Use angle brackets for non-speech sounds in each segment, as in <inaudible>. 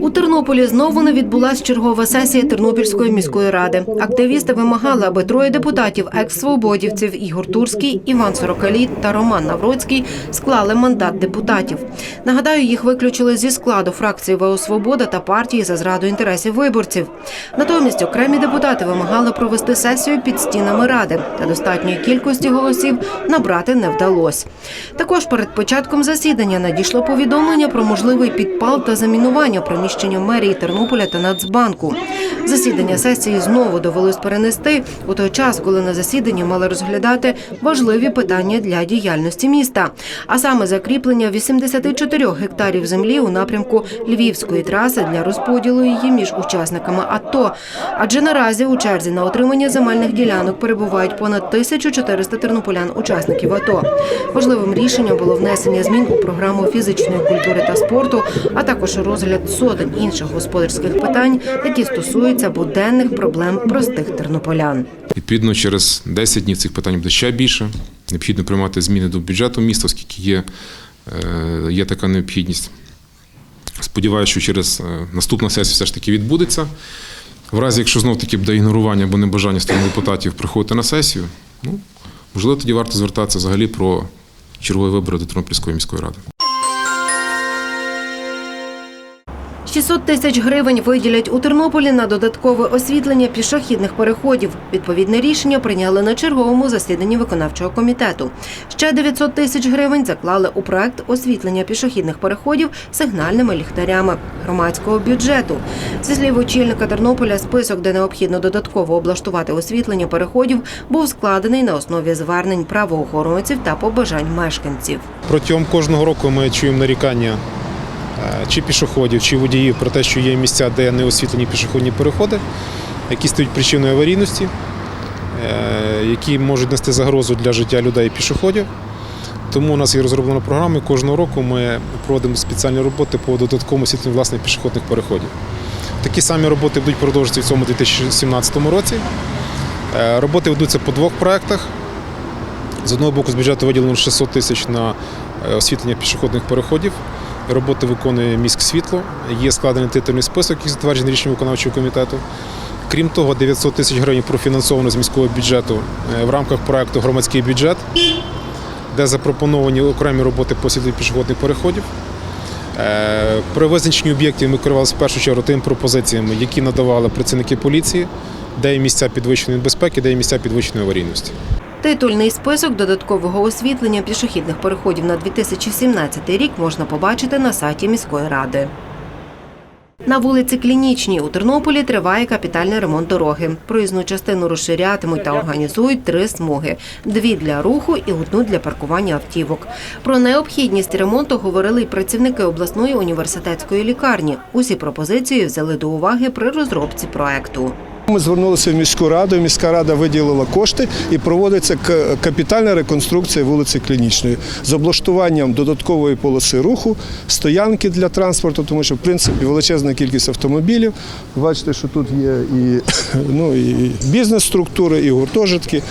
У Тернополі знову не відбулася чергова сесія Тернопільської міської ради. Активісти вимагали, аби троє депутатів екс-свободівців Ігор Турський, Іван Сорокаліт та Роман Навроцький склали мандат депутатів. Нагадаю, їх виключили зі складу фракції ВО «Свобода» та партії за зраду інтересів виборців. Натомість окремі депутати вимагали провести сесію під стінами ради, та достатньої кількості голосів набрати не вдалося. Також перед початком засідання надійшло повідомлення про можливий підпал та замінування приміщення мерії Тернополя та Нацбанку. Засідання сесії знову довелось перенести у той час, коли на засіданні мали розглядати важливі питання для діяльності міста, а саме закріплення 84 гектарів землі у напрямку Львівської траси для розподілу її між учасниками АТО. Адже наразі у черзі на отримання земельних ділянок перебувають понад 1400 тернополян-учасників АТО. Важливим рішенням було внесення змін у програму фізичної культури та спорту, а також розгляд сотень інших господарських питань, які стосуються буденних проблем простих тернополян. Відповідно, через 10 днів цих питань буде ще більше. Необхідно приймати зміни до бюджету міста, оскільки є, е, є така необхідність. Сподіваюся, що через е, наступна сесія все ж таки відбудеться. В разі, якщо знов таки буде ігнорування або небажання сторони депутатів приходити на сесію, ну, можливо, тоді варто звертатися взагалі про чергові вибори до Тернопільської міської ради. 600 тисяч гривень виділять у Тернополі на додаткове освітлення пішохідних переходів. Відповідне рішення прийняли на черговому засіданні виконавчого комітету. Ще 900 тисяч гривень заклали у проект освітлення пішохідних переходів сигнальними ліхтарями громадського бюджету. Зі слів очільника Тернополя, список, де необхідно додатково облаштувати освітлення переходів, був складений на основі звернень правоохоронців та побажань мешканців. Протягом кожного року ми чуємо нарікання чи пішоходів, чи водіїв про те, що є місця, де не освітлені пішохідні переходи, які стають причиною аварійності, е, які можуть нести загрозу для життя людей і пішоходів. Тому у нас є розроблена програма. і Кожного року ми проводимо спеціальні роботи по додатковому освітленню власне пішохідних переходів. Такі самі роботи будуть продовжуватися в цьому 2017 році. Е, Роботи ведуться по двох проєктах. З одного боку, з бюджету виділено 600 тисяч на е, освітлення пішохідних переходів. Роботи виконує міськсвітло. Є складений титульний список, який затверджений рішенням виконавчого комітету. Крім того, 900 тисяч гривень профінансовано з міського бюджету е, в рамках проекту Громадський бюджет, де запропоновані окремі роботи по освітленню пішохідних переходів. Е, При визначенні об'єктів ми керувалися в першу чергу тими пропозиціями, які надавали працівники поліції, де є місця підвищеної безпеки, де є місця підвищеної аварійності. Титульний список додаткового освітлення пішохідних переходів на 2017 рік можна побачити на сайті міської ради. На вулиці Клінічній у Тернополі триває капітальний ремонт дороги. Проїзну частину розширятимуть та організують три смуги: дві для руху і одну для паркування автівок. Про необхідність ремонту говорили й працівники обласної університетської лікарні. Усі пропозиції взяли до уваги при розробці проекту. Ми звернулися в міську раду. Міська рада виділила кошти і проводиться капітальна реконструкція вулиці Клінічної з облаштуванням додаткової полоси руху, стоянки для транспорту, тому що в принципі величезна кількість автомобілів. Бачите, що тут є і, <coughs> ну, і бізнес-структури, і гуртожитки.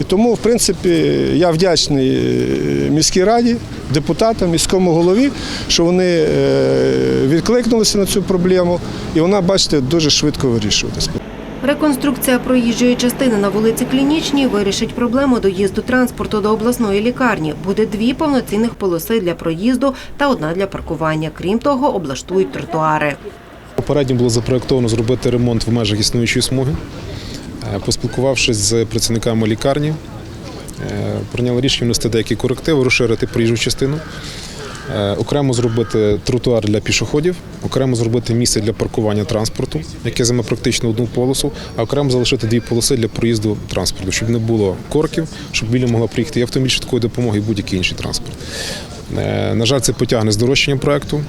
І тому, в принципі, я вдячний е, міській раді, депутатам, міському голові, що вони е, відкликнулися на цю проблему, і вона, бачите, дуже швидко вирішуватися. Реконструкція проїжджої частини на вулиці Клінічній вирішить проблему доїзду транспорту до обласної лікарні. Буде дві повноцінних полоси для проїзду та одна для паркування. Крім того, облаштують тротуари. Попередньо було запроєктовано зробити ремонт в межах існуючої смуги. Е, Поспілкувавшись з працівниками лікарні, е, прийняли рішення внести деякі корективи, розширити проїжджу частину, окремо зробити тротуар для пішоходів, окремо зробити місце для паркування транспорту, яке займе практично одну полосу, а окремо залишити дві полоси для проїзду транспорту, щоб не було корків, щоб біля могла приїхати і автомобіль швидкої допомоги, і будь-який інший транспорт. Е, На жаль, це потягне здорожчання проекту.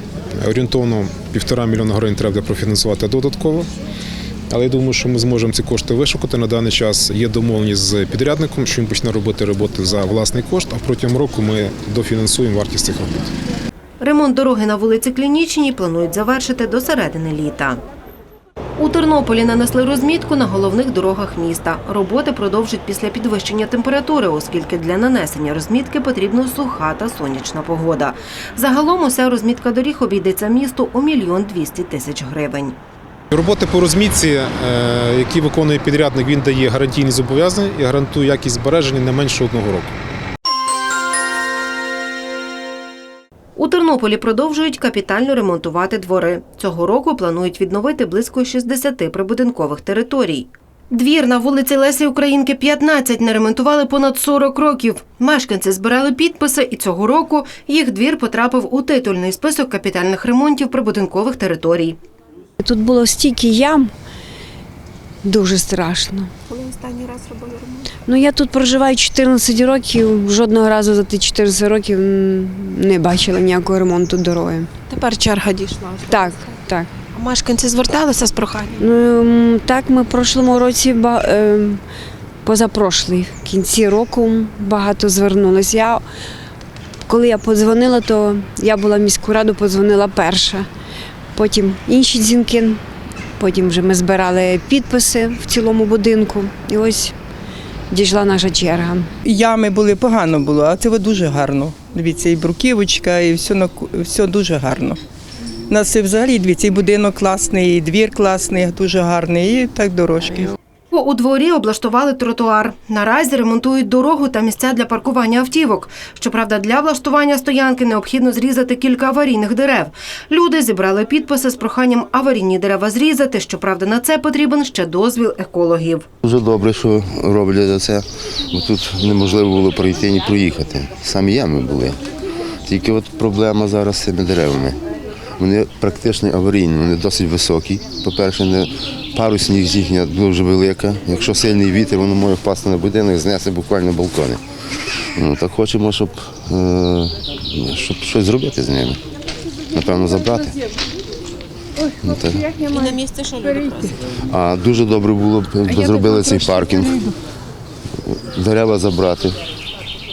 Орієнтовно півтора мільйона гривень треба профінансувати додатково. Але я думаю, що ми зможемо ці кошти вишукати. На даний час є домовленість з підрядником, що він почне робити роботи за власний кошт, а протягом року ми дофінансуємо вартість цих робот. Ремонт дороги на вулиці Клінічній планують завершити до середини літа. У Тернополі нанесли розмітку на головних дорогах міста. Роботи продовжать після підвищення температури, оскільки для нанесення розмітки потрібна суха та сонячна погода. Загалом уся розмітка доріг обійдеться місту у мільйон двісті тисяч гривень. Роботи по розмітці, е, які виконує підрядник, він дає гарантійні зобов'язання і гарантує якість збереження не менше одного року. У Тернополі продовжують капітально ремонтувати двори. Цього року планують відновити близько 60 прибудинкових територій. Двір на вулиці Лесі Українки 15 не ремонтували понад 40 років. Мешканці збирали підписи, і цього року їх двір потрапив у титульний список капітальних ремонтів прибудинкових територій. Тут було стільки ям, дуже страшно. Коли останній раз робили ремонт? Ну я тут проживаю 14 років, жодного разу за ті 14 років не бачила ніякого ремонту дороги. Тепер черга дійшла. Так, так. А мешканці зверталися з проханням? Ну так, ми в прошлому році, ба- е, позапрошлий, в кінці року багато звернулись. Я, коли я подзвонила, то я була в міську раду, подзвонила перша. Потім інші дзвінки, потім вже ми збирали підписи в цілому будинку. І ось дійшла наша черга. Ями були погано було, а це дуже гарно. Дивіться, і бруківочка, і все, все дуже гарно. У нас взагалі дивіться, і будинок класний, і двір класний, дуже гарний, і так дорожки. Бо у дворі облаштували тротуар. Наразі ремонтують дорогу та місця для паркування автівок. Щоправда, для влаштування стоянки необхідно зрізати кілька аварійних дерев. Люди зібрали підписи з проханням аварійні дерева зрізати. Щоправда, на це потрібен ще дозвіл екологів. Дуже добре, що роблять за це, бо тут неможливо було пройти ні проїхати. Самі ями були. Тільки от проблема зараз з цими деревами. Вони практично аварійні, вони досить високі. По-перше, не парусність їхня дуже велика. Якщо сильний вітер, воно може впасти на будинок, знесе буквально балкони. Ну, так хочемо, щоб, е, щоб щось зробити з ними. Напевно, забрати. Ну, так. І на місці що люди? А дуже добре було б, якби зробили цей паркінг. Дерева забрати.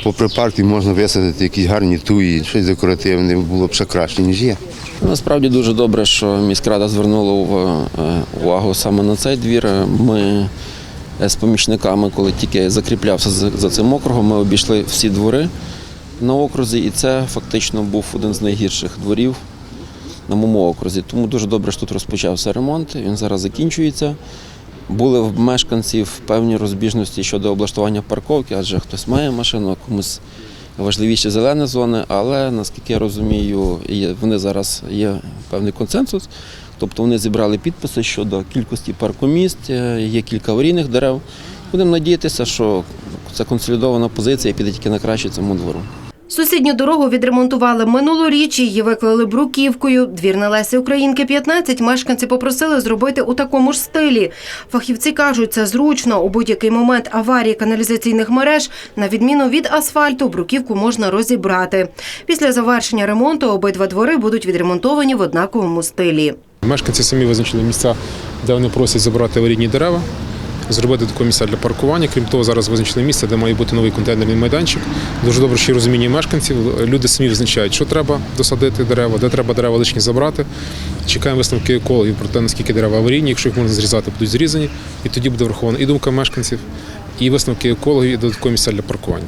Попри паркінг можна висадити якісь гарні туї, щось декоративне, було б ще краще, ніж є. Насправді дуже добре, що міськрада звернула е, увагу саме на цей двір. Ми з помічниками, коли тільки закріплявся за- цим округом, ми обійшли всі двори на окрузі, і це фактично був один з найгірших дворів на моєму окрузі. Тому дуже добре, що тут розпочався ремонт. Він зараз закінчується. Були в мешканців певні розбіжності щодо облаштування парковки, адже хтось має машину, комусь важливіші зелені зони, але наскільки я розумію, вони зараз є певний консенсус. Тобто вони зібрали підписи щодо кількості паркомісць, е, є кілька аварійних дерев. Будемо надіятися, що це консолідована позиція піде тільки на краще цьому двору. Сусідню дорогу відремонтували минулоріч, її виклали бруківкою. Двір на Лесі Українки 15 мешканці попросили зробити у такому ж стилі. Фахівці кажуть, це зручно. У будь-який момент аварії каналізаційних мереж, на відміну від асфальту, бруківку можна розібрати. Після завершення ремонту обидва двори будуть відремонтовані в однаковому стилі. Мешканці самі визначили місця, де вони просять забрати аварійні дерева, зробити таке місце для паркування. Крім того, зараз визначили місце, де має бути новий контейнерний майданчик. Дуже добре, що розуміння мешканців. Люди самі визначають, що треба досадити дерева, де треба дерева лишні забрати. Чекаємо висновки екологів про те, наскільки дерева аварійні, якщо їх можна зрізати, будуть зрізані. І тоді буде врахована і думка мешканців, і висновки екологів, і додаткові місця для паркування.